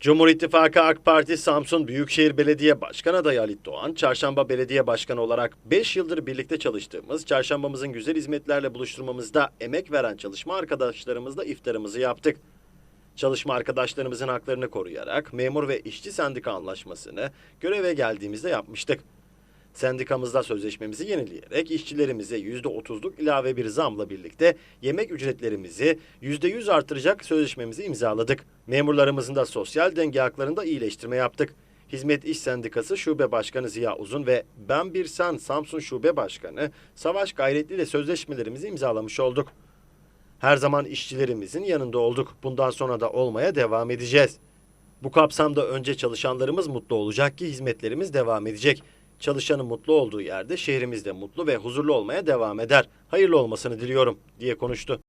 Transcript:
Cumhur İttifakı AK Parti Samsun Büyükşehir Belediye Başkanı adayı Ali Doğan, Çarşamba Belediye Başkanı olarak 5 yıldır birlikte çalıştığımız, çarşambamızın güzel hizmetlerle buluşturmamızda emek veren çalışma arkadaşlarımızla iftarımızı yaptık. Çalışma arkadaşlarımızın haklarını koruyarak memur ve işçi sendika anlaşmasını göreve geldiğimizde yapmıştık. Sendikamızda sözleşmemizi yenileyerek işçilerimize %30'luk ilave bir zamla birlikte yemek ücretlerimizi %100 artıracak sözleşmemizi imzaladık. Memurlarımızın da sosyal denge haklarında iyileştirme yaptık. Hizmet İş Sendikası Şube Başkanı Ziya Uzun ve Ben Bir Sen Samsun Şube Başkanı Savaş Gayretli ile sözleşmelerimizi imzalamış olduk. Her zaman işçilerimizin yanında olduk. Bundan sonra da olmaya devam edeceğiz. Bu kapsamda önce çalışanlarımız mutlu olacak ki hizmetlerimiz devam edecek. Çalışanın mutlu olduğu yerde şehrimiz de mutlu ve huzurlu olmaya devam eder. Hayırlı olmasını diliyorum diye konuştu.